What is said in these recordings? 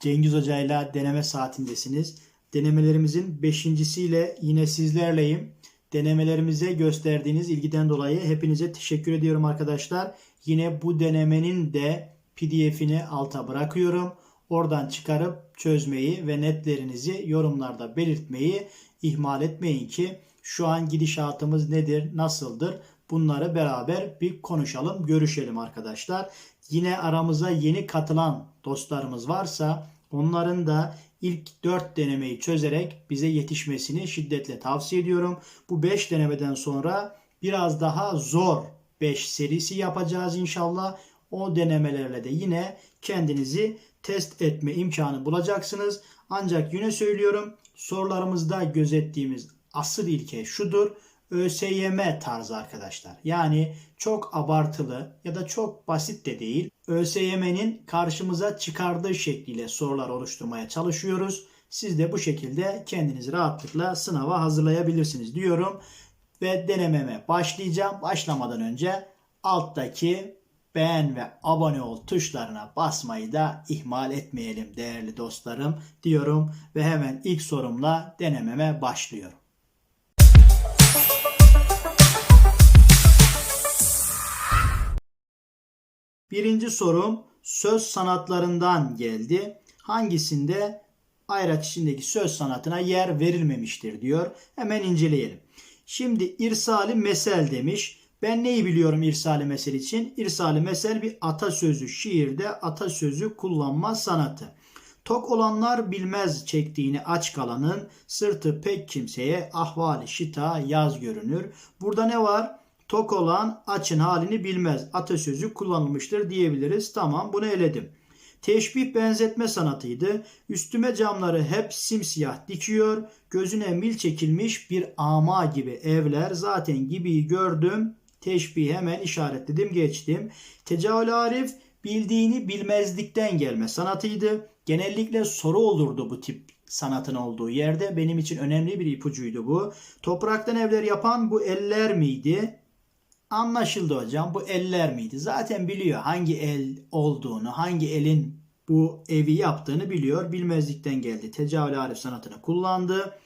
Cengiz Hoca ile deneme saatindesiniz. Denemelerimizin beşincisiyle yine sizlerleyim. Denemelerimize gösterdiğiniz ilgiden dolayı hepinize teşekkür ediyorum arkadaşlar. Yine bu denemenin de pdf'ini alta bırakıyorum. Oradan çıkarıp çözmeyi ve netlerinizi yorumlarda belirtmeyi ihmal etmeyin ki şu an gidişatımız nedir, nasıldır bunları beraber bir konuşalım, görüşelim arkadaşlar. Yine aramıza yeni katılan dostlarımız varsa onların da ilk 4 denemeyi çözerek bize yetişmesini şiddetle tavsiye ediyorum. Bu 5 denemeden sonra biraz daha zor 5 serisi yapacağız inşallah. O denemelerle de yine kendinizi test etme imkanı bulacaksınız. Ancak yine söylüyorum sorularımızda gözettiğimiz asıl ilke şudur. ÖSYM tarzı arkadaşlar. Yani çok abartılı ya da çok basit de değil. ÖSYM'nin karşımıza çıkardığı şekliyle sorular oluşturmaya çalışıyoruz. Siz de bu şekilde kendinizi rahatlıkla sınava hazırlayabilirsiniz diyorum. Ve denememe başlayacağım. Başlamadan önce alttaki beğen ve abone ol tuşlarına basmayı da ihmal etmeyelim değerli dostlarım diyorum ve hemen ilk sorumla denememe başlıyorum. Birinci sorum söz sanatlarından geldi. Hangisinde ayraç içindeki söz sanatına yer verilmemiştir diyor. Hemen inceleyelim. Şimdi irsali mesel demiş. Ben neyi biliyorum irsali mesel için? İrsali mesel bir atasözü, şiirde atasözü kullanma sanatı. Tok olanlar bilmez çektiğini aç kalanın, sırtı pek kimseye ahvali şita yaz görünür. Burada ne var? Tok olan açın halini bilmez. Atasözü kullanılmıştır diyebiliriz. Tamam bunu eledim. Teşbih benzetme sanatıydı. Üstüme camları hep simsiyah dikiyor. Gözüne mil çekilmiş bir ama gibi evler. Zaten gibiyi gördüm. Teşbih hemen işaretledim geçtim. Tecavül Arif bildiğini bilmezlikten gelme sanatıydı. Genellikle soru olurdu bu tip sanatın olduğu yerde. Benim için önemli bir ipucuydu bu. Topraktan evler yapan bu eller miydi? Anlaşıldı hocam. Bu eller miydi? Zaten biliyor hangi el olduğunu, hangi elin bu evi yaptığını biliyor. Bilmezlikten geldi. Tecavül Arif sanatını kullandı.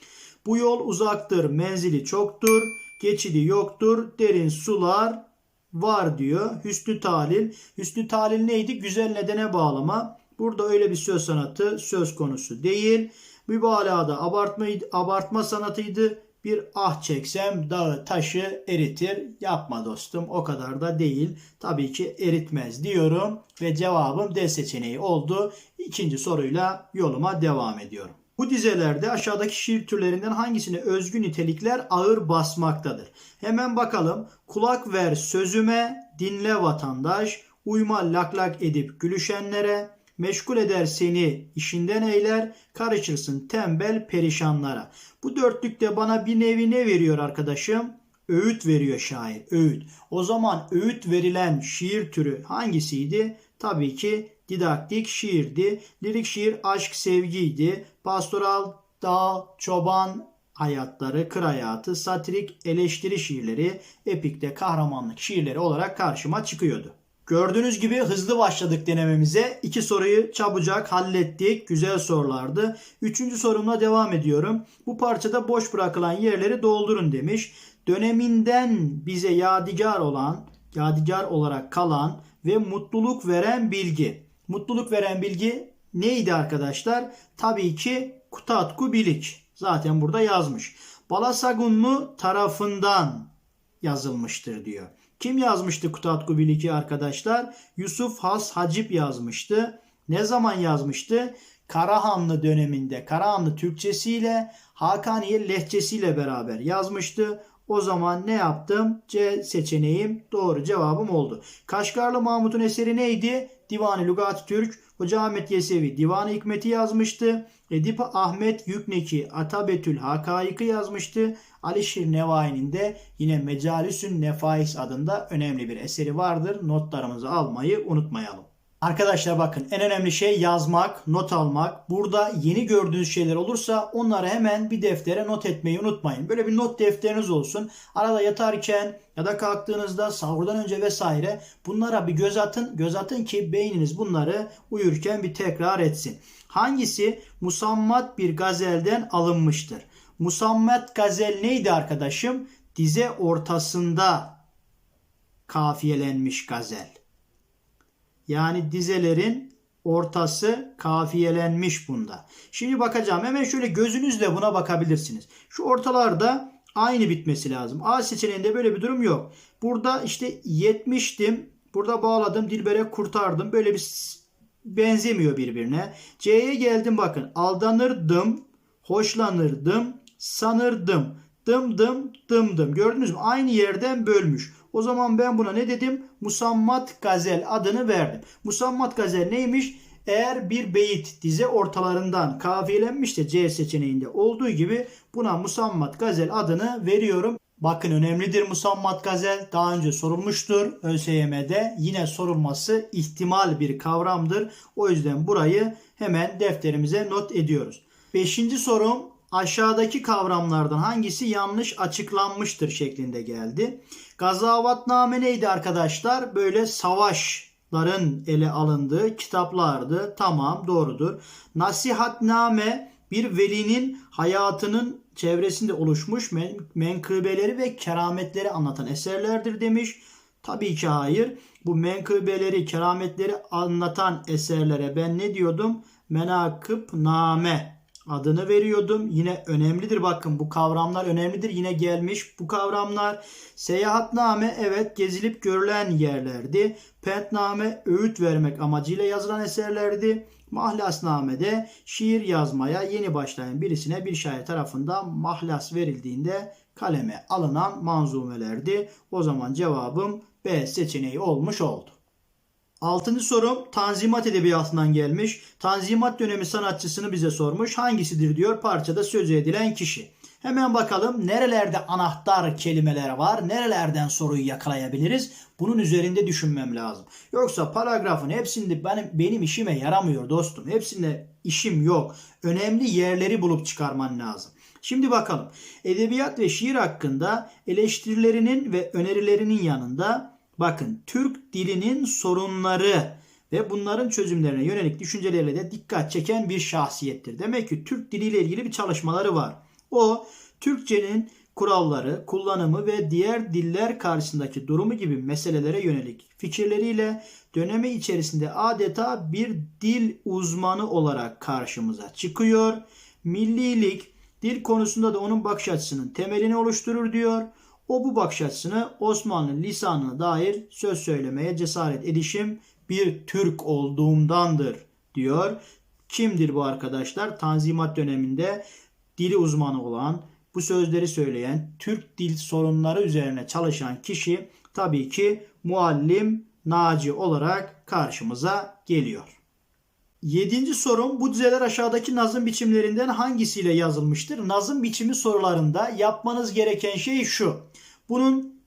Bu yol uzaktır, menzili çoktur, geçidi yoktur, derin sular var diyor. Hüsnü Talil. Hüsnü Talil neydi? Güzel nedene bağlama. Burada öyle bir söz sanatı söz konusu değil. Mübalağada abartma, abartma sanatıydı. Bir ah çeksem dağı taşı eritir. Yapma dostum o kadar da değil. Tabii ki eritmez diyorum ve cevabım D seçeneği oldu. İkinci soruyla yoluma devam ediyorum. Bu dizelerde aşağıdaki şiir türlerinden hangisine özgü nitelikler ağır basmaktadır? Hemen bakalım. Kulak ver sözüme, dinle vatandaş, uyma lak lak edip gülüşenlere, meşgul eder seni işinden eyler, karışırsın tembel perişanlara. Bu dörtlükte bana bir nevi ne veriyor arkadaşım? Öğüt veriyor şair, öğüt. O zaman öğüt verilen şiir türü hangisiydi? Tabii ki didaktik şiirdi. Lirik şiir aşk sevgiydi. Pastoral dağ, çoban hayatları, kır hayatı, satirik eleştiri şiirleri, epikte kahramanlık şiirleri olarak karşıma çıkıyordu. Gördüğünüz gibi hızlı başladık denememize. İki soruyu çabucak hallettik. Güzel sorulardı. Üçüncü sorumla devam ediyorum. Bu parçada boş bırakılan yerleri doldurun demiş. Döneminden bize yadigar olan, yadigar olarak kalan ve mutluluk veren bilgi. Mutluluk veren bilgi neydi arkadaşlar? Tabii ki Kutatku Bilik. Zaten burada yazmış. Balasagunlu tarafından yazılmıştır diyor. Kim yazmıştı Kutatku Bilik'i arkadaşlar? Yusuf Has Hacip yazmıştı. Ne zaman yazmıştı? Karahanlı döneminde Karahanlı Türkçesiyle Hakaniye lehçesiyle beraber yazmıştı. O zaman ne yaptım? C seçeneğim doğru cevabım oldu. Kaşgarlı Mahmut'un eseri neydi? Divan-ı Lugat Türk. Hoca Ahmet Yesevi Divan-ı Hikmet'i yazmıştı. Edip Ahmet Yükneki Atabetül Hakayık'ı yazmıştı. Alişir Nevai'nin de yine Mecalisün Nefais adında önemli bir eseri vardır. Notlarımızı almayı unutmayalım. Arkadaşlar bakın en önemli şey yazmak, not almak. Burada yeni gördüğünüz şeyler olursa onları hemen bir deftere not etmeyi unutmayın. Böyle bir not defteriniz olsun. Arada yatarken ya da kalktığınızda sahurdan önce vesaire bunlara bir göz atın. Göz atın ki beyniniz bunları uyurken bir tekrar etsin. Hangisi musammat bir gazelden alınmıştır? Musammat gazel neydi arkadaşım? Dize ortasında kafiyelenmiş gazel. Yani dizelerin ortası kafiyelenmiş bunda. Şimdi bakacağım. Hemen şöyle gözünüzle buna bakabilirsiniz. Şu ortalarda aynı bitmesi lazım. A seçeneğinde böyle bir durum yok. Burada işte 70'tim. Burada bağladım. Dilber'e kurtardım. Böyle bir benzemiyor birbirine. C'ye geldim bakın. Aldanırdım. Hoşlanırdım. Sanırdım. Dım dım dım dım. Gördünüz mü? Aynı yerden bölmüş. O zaman ben buna ne dedim? Musammat gazel adını verdim. Musammat gazel neymiş? Eğer bir beyit dize ortalarından kafiyelenmişse C seçeneğinde olduğu gibi buna musammat gazel adını veriyorum. Bakın önemlidir musammat gazel. Daha önce sorulmuştur ÖSYM'de. Yine sorulması ihtimal bir kavramdır. O yüzden burayı hemen defterimize not ediyoruz. Beşinci sorum aşağıdaki kavramlardan hangisi yanlış açıklanmıştır şeklinde geldi. Gazavatname neydi arkadaşlar? Böyle savaşların ele alındığı kitaplardı. Tamam doğrudur. Nasihatname bir velinin hayatının çevresinde oluşmuş men menkıbeleri ve kerametleri anlatan eserlerdir demiş. Tabii ki hayır. Bu menkıbeleri, kerametleri anlatan eserlere ben ne diyordum? Menakıb name adını veriyordum. Yine önemlidir bakın bu kavramlar önemlidir. Yine gelmiş bu kavramlar. Seyahatname evet gezilip görülen yerlerdi. Pentname öğüt vermek amacıyla yazılan eserlerdi. Mahlasname de şiir yazmaya yeni başlayan birisine bir şair tarafından mahlas verildiğinde kaleme alınan manzumelerdi. O zaman cevabım B seçeneği olmuş oldu. Altıncı sorum Tanzimat Edebiyatı'ndan gelmiş. Tanzimat dönemi sanatçısını bize sormuş. Hangisidir diyor parçada sözü edilen kişi. Hemen bakalım nerelerde anahtar kelimeler var, nerelerden soruyu yakalayabiliriz. Bunun üzerinde düşünmem lazım. Yoksa paragrafın hepsinde benim, benim işime yaramıyor dostum. Hepsinde işim yok. Önemli yerleri bulup çıkarman lazım. Şimdi bakalım. Edebiyat ve şiir hakkında eleştirilerinin ve önerilerinin yanında bakın Türk dilinin sorunları ve bunların çözümlerine yönelik düşüncelerle de dikkat çeken bir şahsiyettir. Demek ki Türk diliyle ilgili bir çalışmaları var. O Türkçenin kuralları, kullanımı ve diğer diller karşısındaki durumu gibi meselelere yönelik fikirleriyle dönemi içerisinde adeta bir dil uzmanı olarak karşımıza çıkıyor. Millilik dil konusunda da onun bakış açısının temelini oluşturur diyor. O bu bakış açısını Osmanlı lisanına dair söz söylemeye cesaret edişim bir Türk olduğumdandır diyor. Kimdir bu arkadaşlar? Tanzimat döneminde dili uzmanı olan, bu sözleri söyleyen, Türk dil sorunları üzerine çalışan kişi tabii ki muallim Naci olarak karşımıza geliyor. Yedinci sorum bu dizeler aşağıdaki nazım biçimlerinden hangisiyle yazılmıştır? Nazım biçimi sorularında yapmanız gereken şey şu. Bunun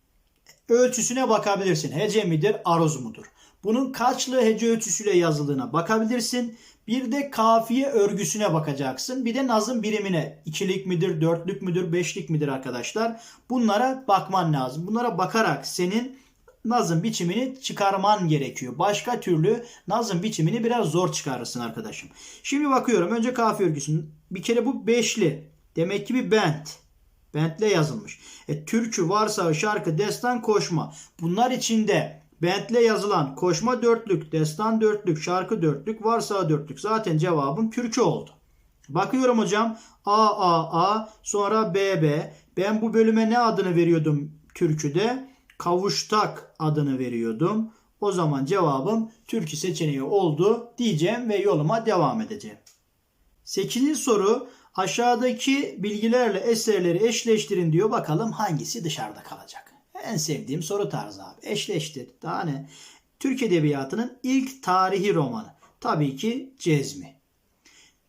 ölçüsüne bakabilirsin. Hece midir, aruz mudur? Bunun kaçlı hece ölçüsüyle yazıldığına bakabilirsin. Bir de kafiye örgüsüne bakacaksın. Bir de nazım birimine. ikilik midir, dörtlük müdür, beşlik midir arkadaşlar? Bunlara bakman lazım. Bunlara bakarak senin nazım biçimini çıkarman gerekiyor. Başka türlü nazım biçimini biraz zor çıkarırsın arkadaşım. Şimdi bakıyorum. Önce kafiye örgüsünün. Bir kere bu beşli. Demek ki bir bent. Bentle yazılmış. E, türkü, varsa şarkı, destan, koşma. Bunlar içinde Bentle yazılan koşma dörtlük, destan dörtlük, şarkı dörtlük, varsa dörtlük. Zaten cevabım türkü oldu. Bakıyorum hocam. A, A, A, sonra B, B. Ben bu bölüme ne adını veriyordum türküde? Kavuştak adını veriyordum. O zaman cevabım türkü seçeneği oldu diyeceğim ve yoluma devam edeceğim. Sekizinci soru aşağıdaki bilgilerle eserleri eşleştirin diyor. Bakalım hangisi dışarıda kalacak. En sevdiğim soru tarzı abi. Eşleştir. Daha ne? Türk Edebiyatı'nın ilk tarihi romanı. Tabii ki Cezmi.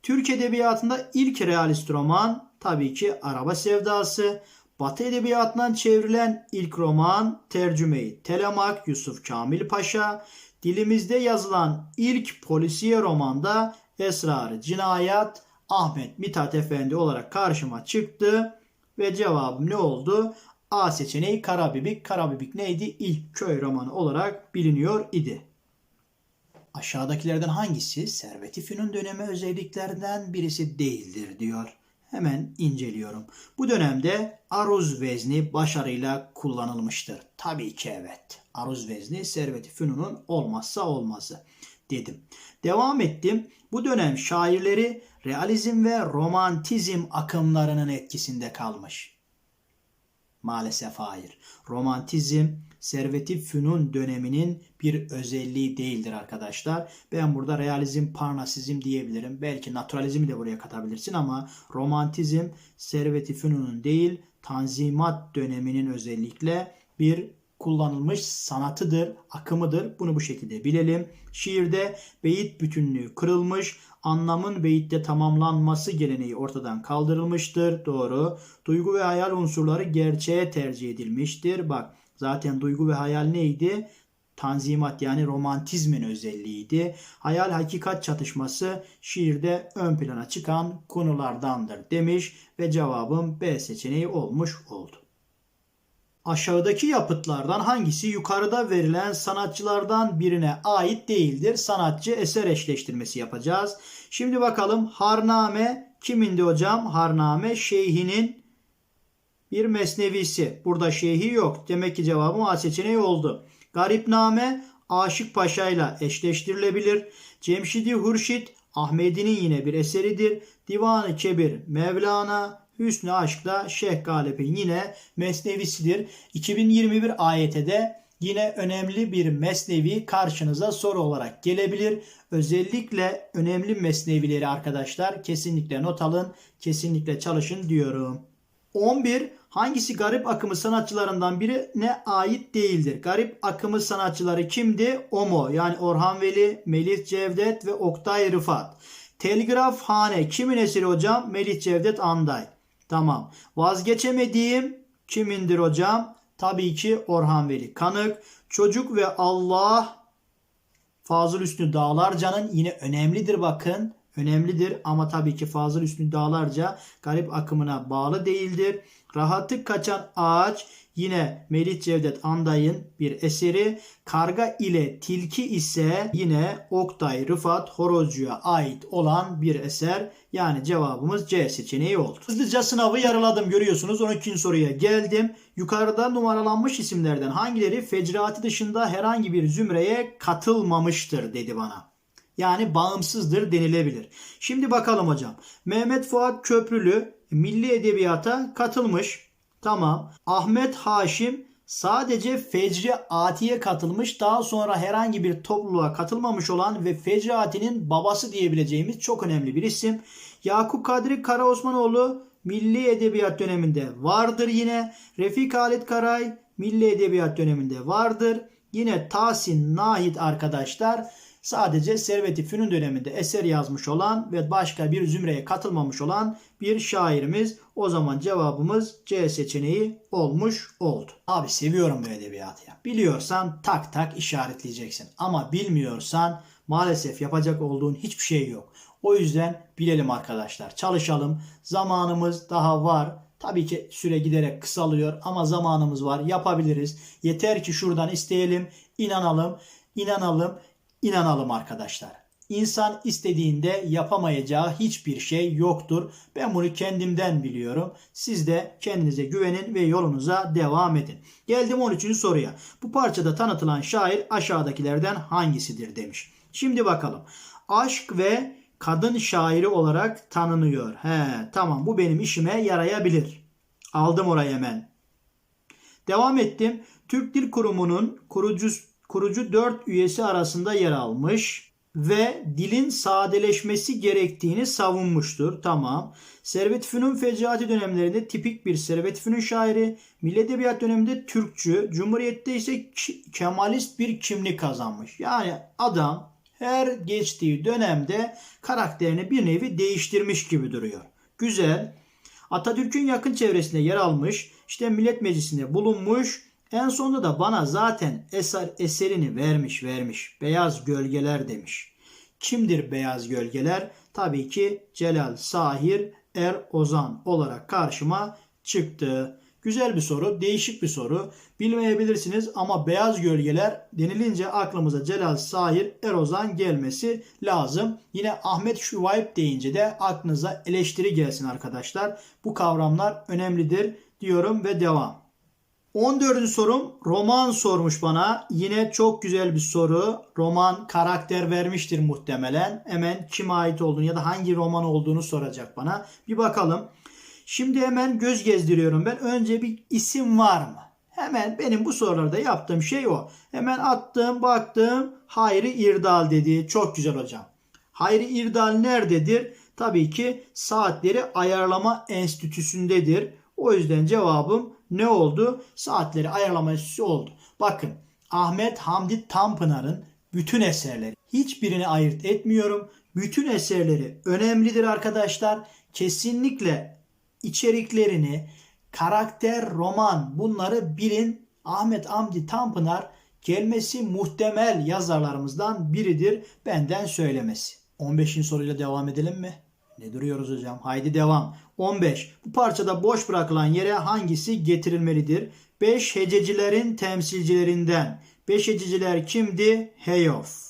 Türk Edebiyatı'nda ilk realist roman tabii ki Araba Sevdası. Batı Edebiyatı'ndan çevrilen ilk roman tercümeyi Telemak Yusuf Kamil Paşa. dilimizde yazılan ilk polisiye romanda esrarı cinayet Ahmet Mithat Efendi olarak karşıma çıktı ve cevabım ne oldu? A seçeneği Karabibik. Karabibik neydi? İlk köy romanı olarak biliniyor idi. Aşağıdakilerden hangisi Servet-i Fünun dönemi özelliklerinden birisi değildir diyor. Hemen inceliyorum. Bu dönemde aruz vezni başarıyla kullanılmıştır. Tabii ki evet. Aruz vezni Servet-i Fünun'un olmazsa olmazı dedim. Devam ettim. Bu dönem şairleri realizm ve romantizm akımlarının etkisinde kalmış. Maalesef hayır. Romantizm Servet-i Fünun döneminin bir özelliği değildir arkadaşlar. Ben burada realizm, parnasizm diyebilirim. Belki naturalizmi de buraya katabilirsin ama romantizm Servet-i Fünun'un değil Tanzimat döneminin özellikle bir kullanılmış sanatıdır, akımıdır. Bunu bu şekilde bilelim. Şiirde beyit bütünlüğü kırılmış, anlamın beyitte tamamlanması geleneği ortadan kaldırılmıştır. Doğru. Duygu ve hayal unsurları gerçeğe tercih edilmiştir. Bak zaten duygu ve hayal neydi? Tanzimat yani romantizmin özelliğiydi. Hayal hakikat çatışması şiirde ön plana çıkan konulardandır demiş ve cevabım B seçeneği olmuş oldu. Aşağıdaki yapıtlardan hangisi yukarıda verilen sanatçılardan birine ait değildir? Sanatçı eser eşleştirmesi yapacağız. Şimdi bakalım Harname kimindi hocam? Harname şeyhinin bir mesnevisi. Burada şeyhi yok. Demek ki cevabım A seçeneği oldu. Garipname Aşık Paşa ile eşleştirilebilir. Cemşidi Hurşit Ahmedi'nin yine bir eseridir. Divan-ı Kebir Mevlana Hüsnü Aşk da Şeyh Galip'in yine mesnevisidir. 2021 ayete de yine önemli bir mesnevi karşınıza soru olarak gelebilir. Özellikle önemli mesnevileri arkadaşlar kesinlikle not alın, kesinlikle çalışın diyorum. 11. Hangisi garip akımı sanatçılarından birine ait değildir? Garip akımı sanatçıları kimdi? Omo yani Orhan Veli, Melih Cevdet ve Oktay Rıfat. Telgraf Hane kimin eseri hocam? Melih Cevdet Anday. Tamam. Vazgeçemediğim kimindir hocam? Tabii ki Orhan Veli. Kanık, Çocuk ve Allah Fazıl Üstü Dağlarca'nın yine önemlidir bakın. Önemlidir ama tabii ki Fazıl Üstü Dağlarca garip akımına bağlı değildir. Rahatlık kaçan ağaç yine Melih Cevdet Anday'ın bir eseri. Karga ile tilki ise yine Oktay Rıfat Horozcu'ya ait olan bir eser. Yani cevabımız C seçeneği oldu. Hızlıca sınavı yarıladım görüyorsunuz. 12. soruya geldim. Yukarıda numaralanmış isimlerden hangileri fecraati dışında herhangi bir zümreye katılmamıştır dedi bana. Yani bağımsızdır denilebilir. Şimdi bakalım hocam. Mehmet Fuat Köprülü milli edebiyata katılmış. Tamam. Ahmet Haşim sadece Fecri Ati'ye katılmış. Daha sonra herhangi bir topluluğa katılmamış olan ve Fecri Ati'nin babası diyebileceğimiz çok önemli bir isim. Yakup Kadri Karaosmanoğlu Milli Edebiyat döneminde vardır yine. Refik Halit Karay Milli Edebiyat döneminde vardır. Yine Tahsin Nahit arkadaşlar sadece Servet-i Fünun döneminde eser yazmış olan ve başka bir zümreye katılmamış olan bir şairimiz. O zaman cevabımız C seçeneği olmuş oldu. Abi seviyorum bu edebiyatı ya. Biliyorsan tak tak işaretleyeceksin. Ama bilmiyorsan maalesef yapacak olduğun hiçbir şey yok. O yüzden bilelim arkadaşlar. Çalışalım. Zamanımız daha var. Tabii ki süre giderek kısalıyor ama zamanımız var. Yapabiliriz. Yeter ki şuradan isteyelim, inanalım, inanalım, inanalım arkadaşlar. İnsan istediğinde yapamayacağı hiçbir şey yoktur. Ben bunu kendimden biliyorum. Siz de kendinize güvenin ve yolunuza devam edin. Geldim 13. soruya. Bu parçada tanıtılan şair aşağıdakilerden hangisidir demiş. Şimdi bakalım. Aşk ve kadın şairi olarak tanınıyor. He tamam bu benim işime yarayabilir. Aldım orayı hemen. Devam ettim. Türk Dil Kurumu'nun kurucu, kurucu 4 üyesi arasında yer almış ve dilin sadeleşmesi gerektiğini savunmuştur. Tamam. Servet Fünun Fecaati dönemlerinde tipik bir Servet Fünun şairi, Milli Edebiyat döneminde Türkçü, Cumhuriyet'te ise Kemalist bir kimlik kazanmış. Yani adam her geçtiği dönemde karakterini bir nevi değiştirmiş gibi duruyor. Güzel. Atatürk'ün yakın çevresinde yer almış, işte Millet Meclisi'nde bulunmuş En sonunda da bana zaten eser eserini vermiş vermiş. Beyaz gölgeler demiş. Kimdir beyaz gölgeler? Tabii ki Celal Sahir Er Ozan olarak karşıma çıktı. Güzel bir soru, değişik bir soru. Bilmeyebilirsiniz ama beyaz gölgeler denilince aklımıza Celal Sahir Erozan gelmesi lazım. Yine Ahmet Şuvayip deyince de aklınıza eleştiri gelsin arkadaşlar. Bu kavramlar önemlidir diyorum ve devam. 14. sorum roman sormuş bana. Yine çok güzel bir soru. Roman karakter vermiştir muhtemelen. Hemen kime ait olduğunu ya da hangi roman olduğunu soracak bana. Bir bakalım. Şimdi hemen göz gezdiriyorum ben. Önce bir isim var mı? Hemen benim bu sorularda yaptığım şey o. Hemen attım baktım Hayri İrdal dedi. Çok güzel hocam. Hayri İrdal nerededir? Tabii ki saatleri ayarlama enstitüsündedir. O yüzden cevabım ne oldu? Saatleri ayarlama enstitüsü oldu. Bakın Ahmet Hamdi Tanpınar'ın bütün eserleri hiçbirini ayırt etmiyorum. Bütün eserleri önemlidir arkadaşlar. Kesinlikle içeriklerini, karakter, roman bunları bilin. Ahmet Hamdi Tanpınar gelmesi muhtemel yazarlarımızdan biridir. Benden söylemesi. 15. soruyla devam edelim mi? Ne duruyoruz hocam? Haydi devam. 15. Bu parçada boş bırakılan yere hangisi getirilmelidir? 5 hececilerin temsilcilerinden. 5 hececiler kimdi? Heyof.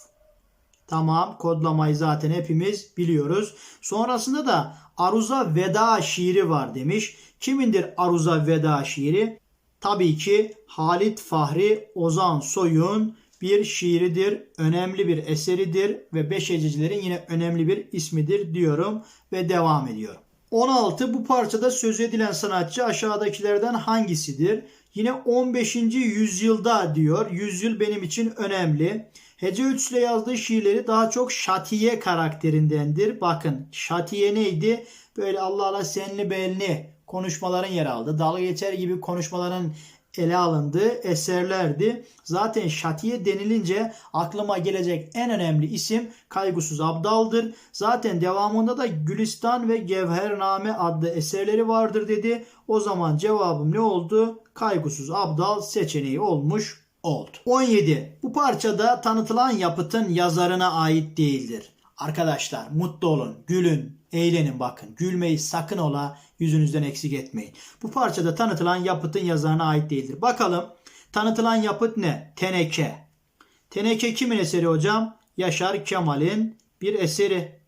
Tamam kodlamayı zaten hepimiz biliyoruz. Sonrasında da Aruza Veda şiiri var demiş. Kimindir Aruza Veda şiiri? Tabii ki Halit Fahri Ozan Soy'un bir şiiridir, önemli bir eseridir ve Beşecicilerin yine önemli bir ismidir diyorum ve devam ediyorum. 16. Bu parçada söz edilen sanatçı aşağıdakilerden hangisidir? Yine 15. yüzyılda diyor. Yüzyıl benim için önemli. Hece ölçüsüyle yazdığı şiirleri daha çok şatiye karakterindendir. Bakın şatiye neydi? Böyle Allah Allah senli belli konuşmaların yer aldı. Dalga geçer gibi konuşmaların ele alındığı eserlerdi. Zaten Şatiye denilince aklıma gelecek en önemli isim Kaygusuz Abdal'dır. Zaten devamında da Gülistan ve Gevhername adlı eserleri vardır dedi. O zaman cevabım ne oldu? Kaygusuz Abdal seçeneği olmuş oldu. 17. Bu parçada tanıtılan yapıtın yazarına ait değildir. Arkadaşlar mutlu olun, gülün, eğlenin bakın. Gülmeyi sakın ola yüzünüzden eksik etmeyin. Bu parçada tanıtılan yapıtın yazarına ait değildir. Bakalım tanıtılan yapıt ne? Teneke. Teneke kimin eseri hocam? Yaşar Kemal'in bir eseri.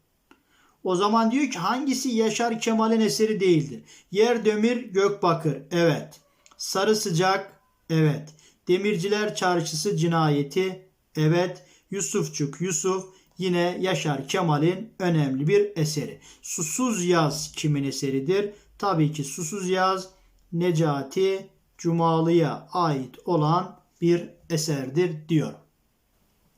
O zaman diyor ki hangisi Yaşar Kemal'in eseri değildir? Yer Demir Gökbakır. Evet. Sarı Sıcak. Evet. Demirciler Çarşısı cinayeti. Evet. Yusufçuk Yusuf yine Yaşar Kemal'in önemli bir eseri. Susuz Yaz kimin eseridir? Tabii ki Susuz Yaz Necati Cumalı'ya ait olan bir eserdir diyor.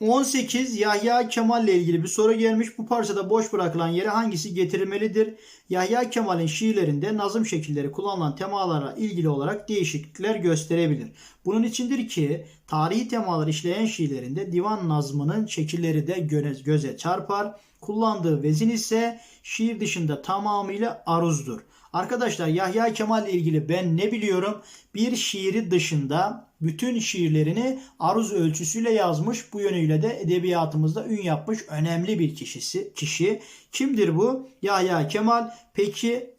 18 Yahya Kemal ile ilgili bir soru gelmiş. Bu parçada boş bırakılan yere hangisi getirilmelidir? Yahya Kemal'in şiirlerinde nazım şekilleri kullanılan temalara ilgili olarak değişiklikler gösterebilir. Bunun içindir ki tarihi temalar işleyen şiirlerinde divan nazmının şekilleri de göze çarpar. Kullandığı vezin ise şiir dışında tamamıyla aruzdur. Arkadaşlar Yahya Kemal ile ilgili ben ne biliyorum? Bir şiiri dışında bütün şiirlerini aruz ölçüsüyle yazmış. Bu yönüyle de edebiyatımızda ün yapmış önemli bir kişisi. Kişi kimdir bu? Yahya Kemal. Peki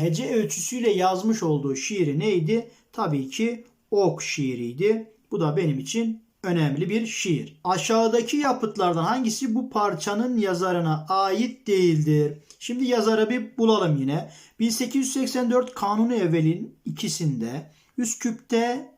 hece ölçüsüyle yazmış olduğu şiiri neydi? Tabii ki ok şiiriydi. Bu da benim için önemli bir şiir. Aşağıdaki yapıtlardan hangisi bu parçanın yazarına ait değildir? Şimdi yazarı bir bulalım yine. 1884 Kanunu Evvel'in ikisinde Üsküp'te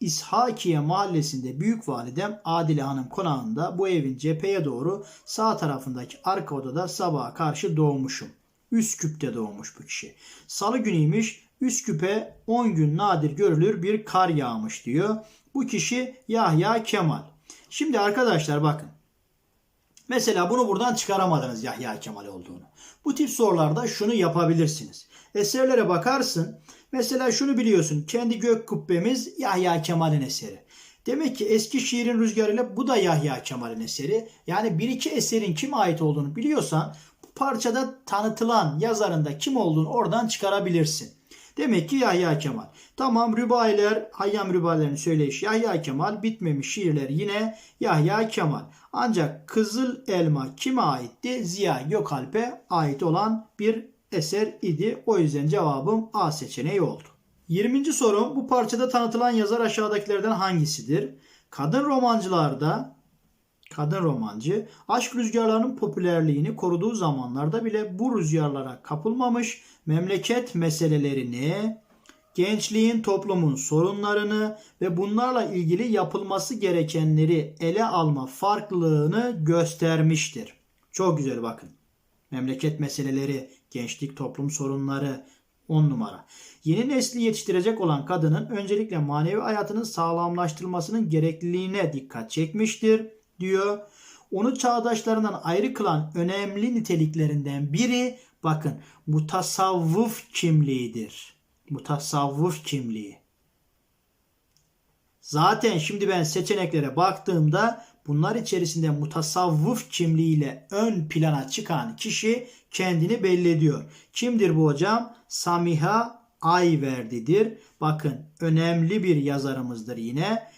İshakiye mahallesinde büyük validem Adile Hanım konağında bu evin cepheye doğru sağ tarafındaki arka odada sabaha karşı doğmuşum. Üsküp'te doğmuş bu kişi. Salı günüymüş Üsküp'e 10 gün nadir görülür bir kar yağmış diyor. Bu kişi Yahya Kemal. Şimdi arkadaşlar bakın. Mesela bunu buradan çıkaramadınız Yahya Kemal olduğunu. Bu tip sorularda şunu yapabilirsiniz. Eserlere bakarsın. Mesela şunu biliyorsun. Kendi gök kubbemiz Yahya Kemal'in eseri. Demek ki eski şiirin rüzgarıyla bu da Yahya Kemal'in eseri. Yani bir iki eserin kime ait olduğunu biliyorsan bu parçada tanıtılan yazarında kim olduğunu oradan çıkarabilirsin. Demek ki Yahya Kemal. Tamam Rübailer, Hayyam Rübailerin söyleyiş Yahya Kemal. Bitmemiş şiirler yine Yahya Kemal. Ancak Kızıl Elma kime aitti? Ziya Gökalp'e ait olan bir eser idi. O yüzden cevabım A seçeneği oldu. 20. sorum bu parçada tanıtılan yazar aşağıdakilerden hangisidir? Kadın romancılarda kadın romancı aşk rüzgarlarının popülerliğini koruduğu zamanlarda bile bu rüzgarlara kapılmamış memleket meselelerini, gençliğin toplumun sorunlarını ve bunlarla ilgili yapılması gerekenleri ele alma farklılığını göstermiştir. Çok güzel bakın. Memleket meseleleri, gençlik toplum sorunları 10 numara. Yeni nesli yetiştirecek olan kadının öncelikle manevi hayatının sağlamlaştırılmasının gerekliliğine dikkat çekmiştir diyor. Onu çağdaşlarından ayrı kılan önemli niteliklerinden biri bakın mutasavvuf kimliğidir. Mutasavvuf kimliği. Zaten şimdi ben seçeneklere baktığımda bunlar içerisinde mutasavvuf kimliğiyle ön plana çıkan kişi kendini belli ediyor. Kimdir bu hocam? Samiha Ayverdi'dir. Bakın önemli bir yazarımızdır yine.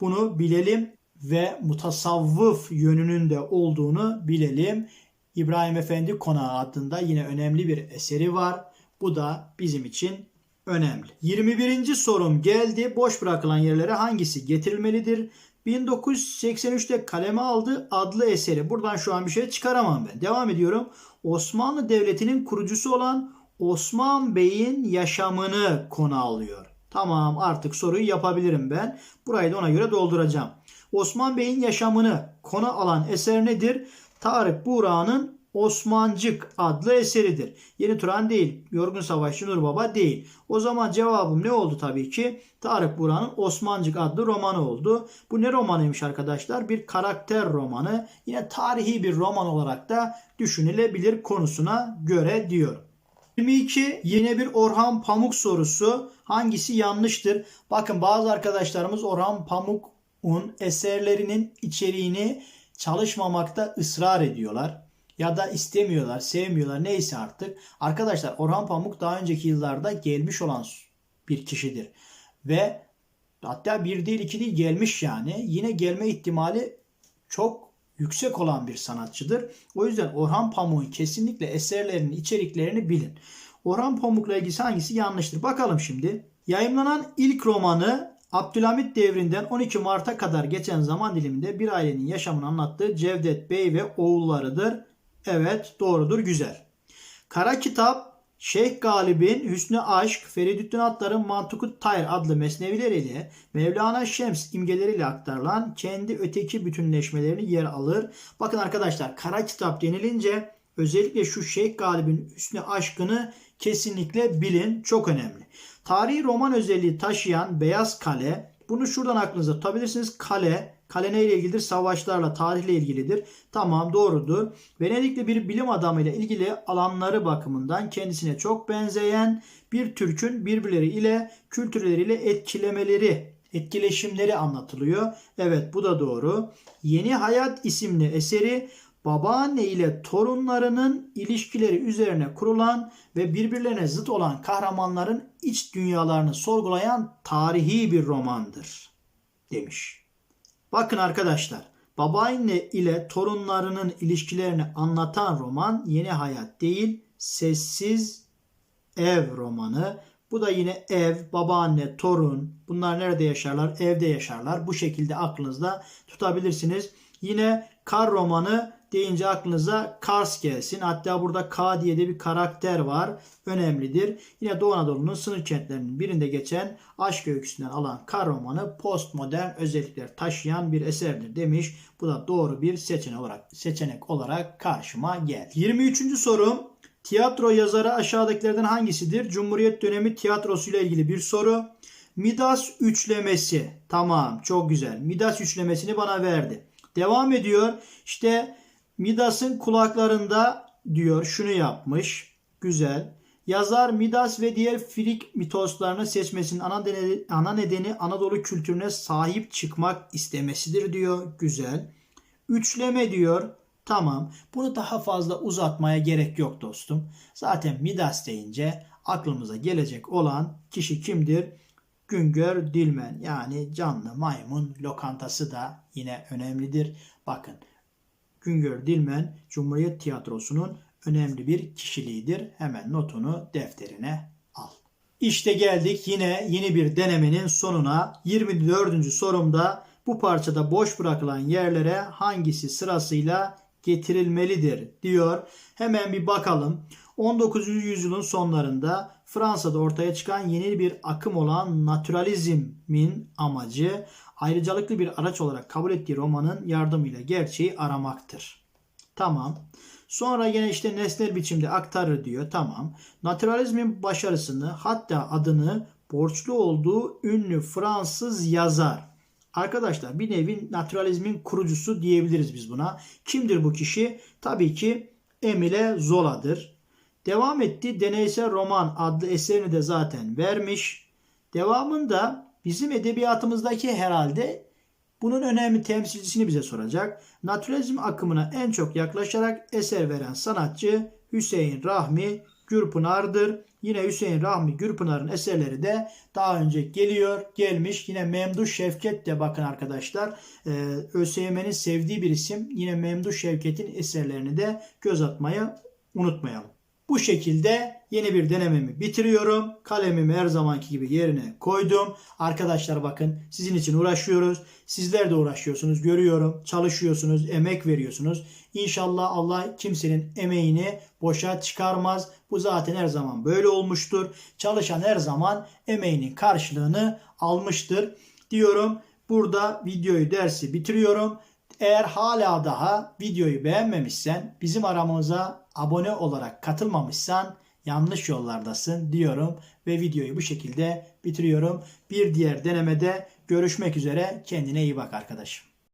Bunu bilelim ve mutasavvıf yönünün de olduğunu bilelim. İbrahim Efendi Konağı adında yine önemli bir eseri var. Bu da bizim için önemli. 21. sorum geldi. Boş bırakılan yerlere hangisi getirilmelidir? 1983'te kaleme aldığı adlı eseri. Buradan şu an bir şey çıkaramam ben. Devam ediyorum. Osmanlı Devleti'nin kurucusu olan Osman Bey'in yaşamını konu alıyor. Tamam artık soruyu yapabilirim ben. Burayı da ona göre dolduracağım. Osman Bey'in yaşamını konu alan eser nedir? Tarık Buğra'nın Osmancık adlı eseridir. Yeni Turan değil. Yorgun Savaşçı Nur Baba değil. O zaman cevabım ne oldu tabii ki? Tarık Buğra'nın Osmancık adlı romanı oldu. Bu ne romanıymış arkadaşlar? Bir karakter romanı. Yine tarihi bir roman olarak da düşünülebilir konusuna göre diyorum. 22 yine bir Orhan Pamuk sorusu. Hangisi yanlıştır? Bakın bazı arkadaşlarımız Orhan Pamuk'un eserlerinin içeriğini çalışmamakta ısrar ediyorlar. Ya da istemiyorlar, sevmiyorlar neyse artık. Arkadaşlar Orhan Pamuk daha önceki yıllarda gelmiş olan bir kişidir. Ve hatta bir değil iki değil gelmiş yani. Yine gelme ihtimali çok yüksek olan bir sanatçıdır. O yüzden Orhan Pamuk'un kesinlikle eserlerinin içeriklerini bilin. Orhan Pamuk'la ilgisi hangisi yanlıştır? Bakalım şimdi. Yayımlanan ilk romanı Abdülhamit devrinden 12 Mart'a kadar geçen zaman diliminde bir ailenin yaşamını anlattığı Cevdet Bey ve oğullarıdır. Evet doğrudur güzel. Kara Kitap Şeyh Galip'in Hüsnü Aşk, Feridüddin Attar'ın Mantukut Tayr adlı mesnevileriyle Mevlana Şems imgeleriyle aktarılan kendi öteki bütünleşmelerini yer alır. Bakın arkadaşlar Kara Kitap denilince özellikle şu Şeyh Galip'in Hüsnü Aşk'ını kesinlikle bilin. Çok önemli. Tarihi roman özelliği taşıyan Beyaz Kale, bunu şuradan aklınıza tutabilirsiniz. Kale, kale neyle ilgilidir? Savaşlarla, tarihle ilgilidir. Tamam doğrudur. Venedikli bir bilim adamı ile ilgili alanları bakımından kendisine çok benzeyen bir Türk'ün birbirleri ile kültürleriyle etkilemeleri, etkileşimleri anlatılıyor. Evet bu da doğru. Yeni Hayat isimli eseri babaanne ile torunlarının ilişkileri üzerine kurulan ve birbirlerine zıt olan kahramanların iç dünyalarını sorgulayan tarihi bir romandır demiş. Bakın arkadaşlar babaanne ile torunlarının ilişkilerini anlatan roman Yeni Hayat değil Sessiz Ev romanı. Bu da yine ev, babaanne, torun bunlar nerede yaşarlar? Evde yaşarlar. Bu şekilde aklınızda tutabilirsiniz. Yine Kar romanı deyince aklınıza Kars gelsin. Hatta burada K diye de bir karakter var. Önemlidir. Yine Doğu Anadolu'nun sınır kentlerinin birinde geçen aşk öyküsünden alan Kar romanı postmodern özellikler taşıyan bir eserdir demiş. Bu da doğru bir seçenek olarak seçenek olarak karşıma geldi. 23. sorum Tiyatro yazarı aşağıdakilerden hangisidir? Cumhuriyet dönemi tiyatrosuyla ilgili bir soru. Midas üçlemesi. Tamam çok güzel. Midas üçlemesini bana verdi. Devam ediyor. İşte Midas'ın kulaklarında diyor şunu yapmış. Güzel. Yazar Midas ve diğer Frik mitoslarını seçmesinin ana nedeni, ana nedeni Anadolu kültürüne sahip çıkmak istemesidir diyor. Güzel. Üçleme diyor. Tamam. Bunu daha fazla uzatmaya gerek yok dostum. Zaten Midas deyince aklımıza gelecek olan kişi kimdir? Güngör Dilmen yani canlı maymun lokantası da yine önemlidir. Bakın Güngör Dilmen Cumhuriyet Tiyatrosu'nun önemli bir kişiliğidir. Hemen notunu defterine al. İşte geldik yine yeni bir denemenin sonuna. 24. sorumda bu parçada boş bırakılan yerlere hangisi sırasıyla getirilmelidir diyor. Hemen bir bakalım. 19. yüzyılın sonlarında Fransa'da ortaya çıkan yeni bir akım olan naturalizmin amacı ayrıcalıklı bir araç olarak kabul ettiği romanın yardımıyla gerçeği aramaktır. Tamam. Sonra yine işte nesnel biçimde aktarır diyor. Tamam. Naturalizmin başarısını hatta adını borçlu olduğu ünlü Fransız yazar. Arkadaşlar bir nevi naturalizmin kurucusu diyebiliriz biz buna. Kimdir bu kişi? Tabii ki Emile Zola'dır. Devam etti. Deneysel Roman adlı eserini de zaten vermiş. Devamında bizim edebiyatımızdaki herhalde bunun önemli temsilcisini bize soracak. Naturalizm akımına en çok yaklaşarak eser veren sanatçı Hüseyin Rahmi Gürpınar'dır. Yine Hüseyin Rahmi Gürpınar'ın eserleri de daha önce geliyor, gelmiş. Yine Memduh Şevket de bakın arkadaşlar. E, ÖSYM'nin sevdiği bir isim. Yine Memduh Şevket'in eserlerini de göz atmayı unutmayalım. Bu şekilde yeni bir denememi bitiriyorum. Kalemimi her zamanki gibi yerine koydum. Arkadaşlar bakın sizin için uğraşıyoruz. Sizler de uğraşıyorsunuz. Görüyorum. Çalışıyorsunuz. Emek veriyorsunuz. İnşallah Allah kimsenin emeğini boşa çıkarmaz. Bu zaten her zaman böyle olmuştur. Çalışan her zaman emeğinin karşılığını almıştır diyorum. Burada videoyu dersi bitiriyorum. Eğer hala daha videoyu beğenmemişsen, bizim aramıza abone olarak katılmamışsan yanlış yollardasın diyorum ve videoyu bu şekilde bitiriyorum. Bir diğer denemede görüşmek üzere. Kendine iyi bak arkadaşım.